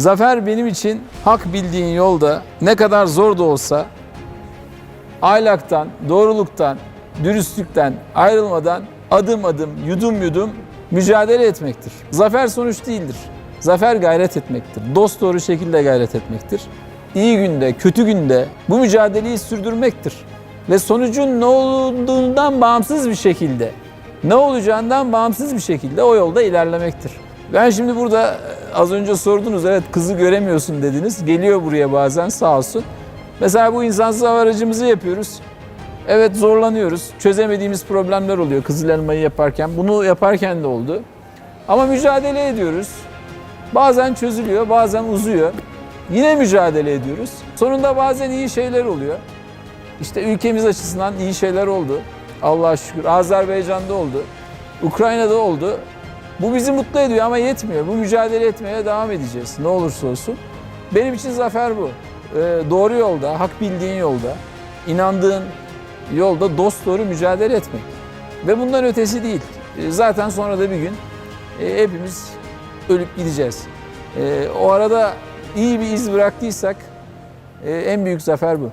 Zafer benim için hak bildiğin yolda ne kadar zor da olsa ahlaktan, doğruluktan, dürüstlükten ayrılmadan adım adım, yudum yudum mücadele etmektir. Zafer sonuç değildir. Zafer gayret etmektir. Dost doğru şekilde gayret etmektir. İyi günde, kötü günde bu mücadeleyi sürdürmektir. Ve sonucun ne olduğundan bağımsız bir şekilde, ne olacağından bağımsız bir şekilde o yolda ilerlemektir. Ben şimdi burada e, az önce sordunuz evet kızı göremiyorsun dediniz. Geliyor buraya bazen sağ olsun. Mesela bu insansız hava aracımızı yapıyoruz. Evet zorlanıyoruz. Çözemediğimiz problemler oluyor kızıl elmayı yaparken. Bunu yaparken de oldu. Ama mücadele ediyoruz. Bazen çözülüyor, bazen uzuyor. Yine mücadele ediyoruz. Sonunda bazen iyi şeyler oluyor. İşte ülkemiz açısından iyi şeyler oldu. Allah'a şükür. Azerbaycan'da oldu. Ukrayna'da oldu. Bu bizi mutlu ediyor ama yetmiyor. Bu mücadele etmeye devam edeceğiz. Ne olursa olsun. Benim için zafer bu. Ee, doğru yolda, hak bildiğin yolda, inandığın yolda dost doğru mücadele etmek. Ve bundan ötesi değil. Ee, zaten sonra da bir gün e, hepimiz ölüp gideceğiz. Ee, o arada iyi bir iz bıraktıysak e, en büyük zafer bu.